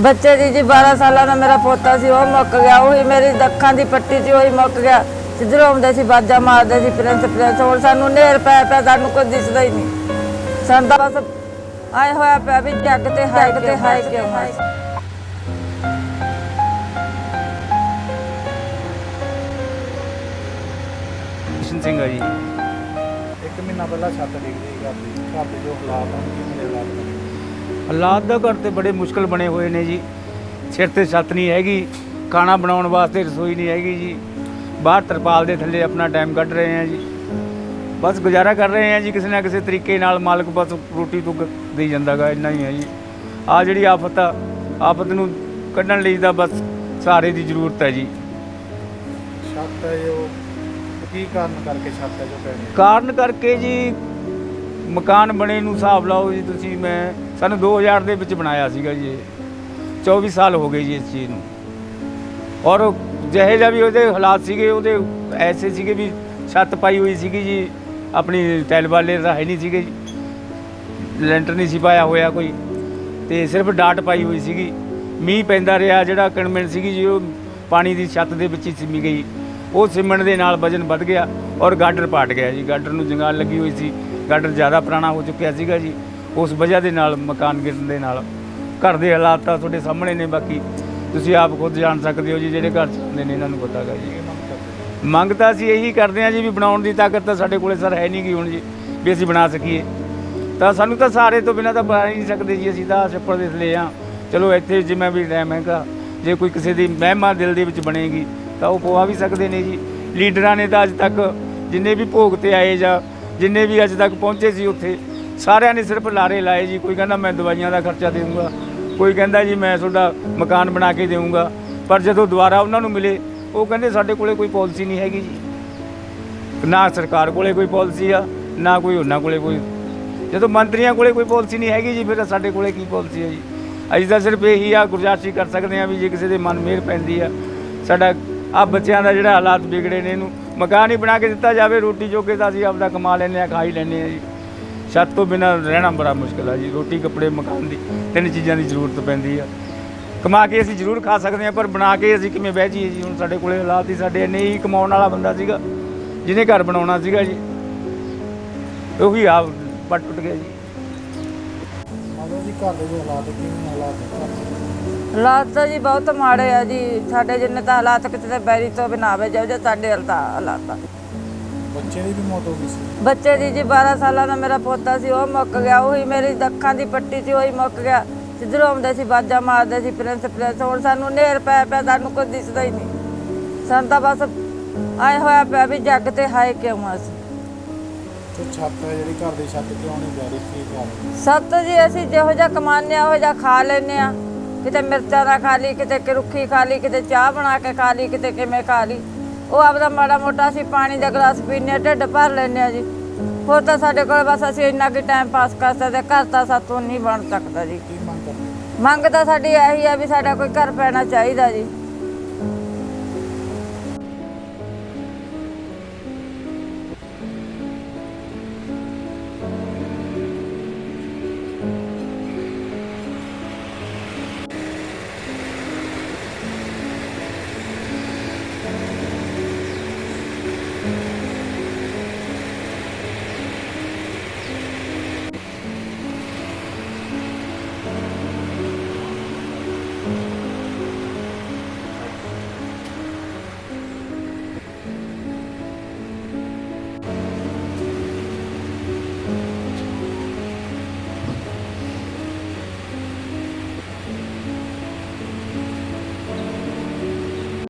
ਬੱਚੇ ਦੀ ਜੀ 12 ਸਾਲਾਂ ਦਾ ਮੇਰਾ ਪੋਤਾ ਸੀ ਉਹ ਮੁੱਕ ਗਿਆ ਉਹੀ ਮੇਰੀ ਅੱਖਾਂ ਦੀ ਪੱਟੀ ਸੀ ਉਹੀ ਮੁੱਕ ਗਿਆ। ਜਿੱਧਰੋਂ ਆਉਂਦੇ ਸੀ ਬਾਜਾ ਮਾਰਦੇ ਸੀ ਪ੍ਰਿੰਸ ਪ੍ਰਿੰਸ ਹੁਣ ਸਾਨੂੰ ਨੇਰ ਪੈ ਪੈ ਸਾਨੂੰ ਕੋਈ ਦਿਸਦਾ ਹੀ ਨਹੀਂ। ਤਾਂ ਬਸ ਆਏ ਹੋਇਆ ਪਿਆ ਵੀ ਜੱਗ ਤੇ ਹਾਇ ਤੇ ਹਾਇ ਕਿਉਂ ਹਾਇ ਕਿਸ਼ਨ ਸਿੰਘ ਆ ਜੀ। ਇੱਕ ਮਹੀਨਾ ਪਹਿਲਾਂ ਛੱਤ ਡਿੱਗ ਗਈ ਘਰ ਦੀ ਘਰ ਦੇ ਜੋ ਹਾਲਾਤ ਹਨ ਕਿਵੇਂ ਦੇ ਹਾਲਾਤ ਬਣੇ ਹਾਲਾਤ ਦਾ ਘਰ ਤੇ ਬੜੇ ਮੁਸ਼ਕਲ ਬਣੇ ਹੋਏ ਨੇ ਜੀ। ਸਿਰ ਤੇ ਛੱਤ ਨਹੀਂ ਹੈਗੀ ਖਾਣਾ ਬਣਾਉਣ ਵਾਸਤੇ ਰਸੋਈ ਨਹੀਂ ਹੈਗੀ ਜੀ। ਬਾਹਰ ਤਰਪਾਲ ਦੇ ਥੱਲੇ ਆਪਣਾ ਟਾਈਮ ਕੱਢ ਰਹੇ ਹਾਂ ਜੀ। ਬਸ ਗੁਜ਼ਾਰਾ ਕਰ ਰਹੇ ਹਾਂ ਜੀ ਕਿਸੇ ਨਾ ਕਿਸੇ ਤਰੀਕੇ ਨਾਲ ਮਾਲਕ ਬਸ ਰੋਟੀ ਟੁੱਕ ਦੇਈ ਜਾਂਦਾਗਾ ਇੰਨਾ ਹੀ ਹੈ ਜੀ। ਆ ਜਿਹੜੀ ਆਫਤ ਆ ਆਫਤ ਨੂੰ ਕੱਢਣ ਲਈ ਤਾਂ ਬਸ ਸਹਾਰੇ ਦੀ ਜ਼ਰੂਰਤ ਹੈ ਜੀ। ਛੱਤ ਹੈ ਜੋ ਕੀ ਕਾਰਨ ਕਰਕੇ ਛੱਤ ਹੈ ਜੋ ਪੈਣੀ? ਕਾਰਨ ਕਰਕੇ ਜੀ ਮਕਾਨ ਬਣੇ ਨੂੰ ਹਿਸਾਬ ਲਾਓ ਜੀ ਤੁਸੀਂ, ਮੈਂ ਸਾਨੂੰ 2000 ਦੇ ਵਿੱਚ ਬਣਾਇਆ ਸੀਗਾ ਜੀ ਇਹ। 24 ਸਾਲ ਹੋ ਗਏ ਜੀ ਇਸ ਚੀਜ਼ ਨੂੰ। ਔਰ ਜਿਹੇ ਜਿਹਾ ਵੀ ਉਹਦੇ ਹਾਲਾਤ ਸੀਗੇ, ਉਹਦੇ ਐਸੇ ਸੀਗੇ ਵੀ ਛੱਤ ਪਾਈ ਹੋਈ ਸੀਗੀ ਜੀ, ਆਪਣੀ ਟੈਲ ਵਾਲੇ ਦਾ ਹੈ ਨਹੀਂ ਸੀਗੇ ਜੀ। ਲੈਂਟਰ ਨਹੀਂ ਸੀ ਪਾਇਆ ਹੋਇਆ ਕੋਈ, ਤੇ ਸਿਰਫ ਡਾਟ ਪਾਈ ਹੋਈ ਸੀਗੀ। ਮੀਂਹ ਪੈਂਦਾ ਰਿਹਾ, ਜਿਹੜਾ ਕਣਮਣ ਸੀਗੀ ਜੀ, ਉਹ ਪਾਣੀ ਦੀ ਛੱਤ ਦੇ ਵਿੱਚ ਹੀ ਸਿਮੀ ਗਈ। ਉਹ ਸਿਮਣ ਦੇ ਨਾਲ ਵਜਨ ਵੱਧ ਗਿਆ ਔਰ ਗਾਡਰ ਪਾਟ ਗਿਆ ਜੀ। ਗਾਡਰ ਨੂੰ ਜੰਗਾਲ ਲੱਗੀ ਹੋਈ ਸੀ। ਗਾਡਰ ਜ਼ਿਆਦਾ ਪੁਰਾਣਾ ਹੋ ਚੁੱਕਿਆ ਸੀਗਾ ਜੀ, ਉਸ ਵਜ੍ਹਾ ਦੇ ਨਾਲ, ਮਕਾਨ ਗਿਰਨ ਦੇ ਨਾਲ। ਘਰ ਦੇ ਹਾਲਾਤ ਤਾਂ ਤੁਹਾਡੇ ਸਾਹਮਣੇ ਨੇ, ਬਾਕੀ ਤੁਸੀਂ ਆਪ ਖੁਦ ਜਾਣ ਸਕਦੇ ਹੋ ਜੀ, ਜਿਹੜੇ ਘਰ ਚ ਹੁੰਦੇ ਨੇ, ਇਹਨਾਂ ਨੂੰ ਪਤਾ ਹੈਗਾ ਜੀ। ਮੰਗ ਤਾਂ ਅਸੀਂ ਇਹੀ ਕਰਦੇ ਹਾਂ ਜੀ ਵੀ ਬਣਾਉਣ ਦੀ ਤਾਕਤ ਤਾਂ ਸਾਡੇ ਕੋਲੇ ਸਰ ਹੈ ਨਹੀਂ ਗੀ ਹੁਣ ਜੀ, ਵੀ ਅਸੀਂ ਬਣਾ ਸਕੀਏ। ਤਾਂ ਸਾਨੂੰ ਤਾਂ ਸਾਰੇ ਤੋਂ ਬਿਨਾਂ ਤਾਂ ਬਣਾ ਹੀ ਨਹੀਂ ਸਕਦੇ ਜੀ, ਅਸੀਂ ਤਾਂ ਛੱਪੜ ਦੇ ਥਲੇ ਆ ਚਲੋ ਇੱਥੇ ਜਿਵੇਂ ਵੀ ਟਾਈਮ ਹੈਗਾ ਜੇ ਕੋਈ ਕਿਸੇ ਦੀ ਮਹਿਮਾ ਦਿਲ ਦੇ ਵਿੱਚ ਬਣੇਗੀ, ਤਾਂ ਉਹ ਪਵਾ ਵੀ ਸਕਦੇ ਨੇ ਜੀ। ਲੀਡਰਾਂ ਨੇ ਤਾਂ ਅੱਜ ਤੱਕ ਜਿੰਨੇ ਵੀ ਭੋਗ ਤੇ ਆਏ ਜਾਂ ਜਿੰਨੇ ਵੀ ਅੱਜ ਤੱਕ ਪਹੁੰਚੇ ਸੀ ਉੱਥੇ, ਸਾਰਿਆਂ ਨੇ ਸਿਰਫ ਲਾਰੇ ਲਾਏ ਜੀ, ਕੋਈ ਕਹਿੰਦਾ ਮੈਂ ਦਵਾਈਆਂ ਦਾ ਖਰਚਾ ਦੇਵਾਂਗਾ ਕੋਈ ਕਹਿੰਦਾ ਜੀ ਮੈਂ ਤੁਹਾਡਾ ਮਕਾਨ ਬਣਾ ਕੇ ਦੇਵਾਂਗਾ ਪਰ ਜਦੋਂ ਦੁਬਾਰਾ ਉਹਨਾਂ ਨੂੰ ਮਿਲੇ, ਉਹ ਕਹਿੰਦੇ ਸਾਡੇ ਕੋਲੇ ਕੋਈ ਪਾਲਿਸੀ ਨਹੀਂ ਹੈਗੀ ਜੀ। ਨਾ ਸਰਕਾਰ ਕੋਲੇ ਕੋਈ ਪਾਲਿਸੀ ਆ, ਨਾ ਕੋਈ ਉਹਨਾਂ ਕੋਲੇ ਕੋਈ। ਜਦੋਂ ਮੰਤਰੀਆਂ ਕੋਲੇ ਕੋਈ ਪਾਲਿਸੀ ਨਹੀਂ ਹੈਗੀ ਜੀ, ਫਿਰ ਸਾਡੇ ਕੋਲੇ ਕੀ ਪਾਲਿਸੀ ਹੈ ਜੀ? ਅਸੀਂ ਤਾਂ ਸਿਰਫ ਇਹੀ ਆ ਗੁਰਜਾਸ਼ੀ ਕਰ ਸਕਦੇ ਆ ਵੀ ਜੇ ਕਿਸੇ ਦੇ ਮਨ ਮਿਹਰ ਪੈਂਦੀ ਆ, ਸਾਡਾ ਆ ਬੱਚਿਆਂ ਦਾ ਜਿਹੜਾ ਹਾਲਾਤ ਵਿਗੜੇ ਨੇ ਇਹਨੂੰ ਮਕਾਨ ਹੀ ਬਣਾ ਕੇ ਦਿੱਤਾ ਜਾਵੇ, ਰੋਟੀ ਜੋਗੇ ਤਾਂ ਅਸੀਂ ਆਪਦਾ ਕਮਾ ਲੈਂਦੇ ਆ ਖਾ ਹੀ ਲੈਂਦੇ ਆ ਜੀ। ਛੱਤ ਤੋਂ ਬਿਨਾਂ ਰਹਿਣਾ ਬੜਾ ਮੁਸ਼ਕਲ ਆ ਜੀ, ਰੋਟੀ, ਕੱਪੜੇ, ਮਕਾਨ ਦੀ ਤਿੰਨ ਚੀਜ਼ਾਂ ਦੀ ਜ਼ਰੂਰਤ ਪੈਂਦੀ ਆ। ਕਮਾ ਕੇ ਅਸੀਂ ਜ਼ਰੂਰ ਖਾ ਸਕਦੇ ਆ ਪਰ ਬਣਾ ਕੇ ਅਸੀਂ ਕਿਵੇਂ ਬਹਿ ਜਾਈਏ ਜੀ? ਹੁਣ ਸਾਡੇ ਕੋਲੇ ਹਾਲਾਤ ਹੀ ਸਾਡੇ ਇੰਨੇ ਹੀ ਕਮਾਉਣ ਵਾਲਾ ਬੰਦਾ ਸੀਗਾ, ਜਿਹਨੇ ਘਰ ਬਣਾਉਣਾ ਸੀਗਾ ਜੀ। ਉਹੀ ਆ ਪੱਟ ਟੁੱਟ ਗਿਆ ਜੀ। ਮਾਤਾ ਜੀ, ਘਰ ਦੇ ਹਾਲਾਤ ਕਿਵੇਂ ਹਾਲਾਤ ਹਾਲਾਤ ਤਾਂ ਜੀ ਬਹੁਤ ਮਾੜੇ ਆ ਜੀ। ਸਾਡੇ ਜਿੰਨੇ ਤਾਂ ਹਾਲਾਤ ਕਿਤੇ ਤੇ ਬੈਰੀ ਤੋਂ ਬਿਨਾ ਆਵੇ ਜਾਓ ਜੇ ਸਾਡੇ ਹਾਲਤ ਹਾਲਾਤ ਆ। ਬੱਚੇ ਦੀ ਵੀ ਮੌਤ ਹੋ ਗਈ ਸੀ? ਬੱਚੇ ਦੀ ਜੀ 12 ਸਾਲਾਂ ਦਾ ਮੇਰਾ ਪੋਤਾ ਸੀ ਉਹ ਮੁੱਕ ਗਿਆ। ਉਹੀ ਮੇਰੀ ਅੱਖਾਂ ਦੀ ਪੱਟੀ ਸੀ ਉਹੀ ਮੁੱਕ ਗਿਆ। ਜਿੱਧਰੋਂ ਆਉਂਦੇ ਸੀ ਬਾਜਾ ਮਾਰਦੇ ਸੀ ਪ੍ਰਿੰਸ ਪ੍ਰਿੰਸ ਹੁਣ ਸਾਨੂੰ ਨੇਰ ਪੈ ਪੈ ਸਾਨੂੰ ਕੋਈ ਦਿਸਦਾ ਹੀ ਨਹੀਂ। ਸਾਨੂੰ ਤਾਂ ਬਸ ਆਏ ਹੋਇਆ ਪਿਆ ਵੀ ਜੱਗ ਤੇ ਹਾਏ ਕਿਉਂ ਅਸੀਂ। ਤੇ ਛੱਤ ਹੈ ਜਿਹੜੀ ਘਰ ਦੀ ਛੱਤ ਕਿਉਂ ਨਹੀਂ ਜਾ ਰਹੀ ਕੀ ਕਾਰਨ ਸੱਤ ਜੀ ਅਸੀਂ ਜਿਹੋ ਜਿਹਾ ਕਮਾਉਂਦੇ ਆ ਉਹ ਜਿਹਾ ਖਾ ਲੈਂਦੇ ਆ ਕਿਤੇ ਮਿਰਚਾਂ ਦਾ ਖਾ ਲਈ ਕਿਤੇ ਕਿ ਰੁੱਖੀ ਖਾ ਲਈ ਕਿਤੇ ਚਾਹ ਬਣਾ ਕੇ ਖਾ ਲਈ ਕਿਤੇ ਕਿਵੇਂ ਖਾ ਲਈ। ਉਹ ਆਪਦਾ ਮਾੜਾ ਮੋਟਾ ਅਸੀਂ ਪਾਣੀ ਦਾ ਗਲਾਸ ਹਾਂ ਢਿੱਡ ਭਰ ਲੈਂਦੇ ਆ ਜੀ। ਹੋਰ ਤਾਂ ਸਾਡੇ ਕੋਲ ਬਸ ਅਸੀਂ ਇੰਨਾ ਕਿ ਟਾਈਮ ਪਾਸ ਕਰ ਸਕਦੇ ਘਰ ਤਾਂ ਸਾਤੋਂ ਨਹੀਂ ਬਣ ਸਕਦਾ ਜੀ। ਮੰਗ ਤਾਂ ਸਾਡੀ ਇਹੀ ਆ ਵੀ ਸਾਡਾ ਕੋਈ ਘਰ ਪੈਣਾ ਚਾਹੀਦਾ ਜੀ।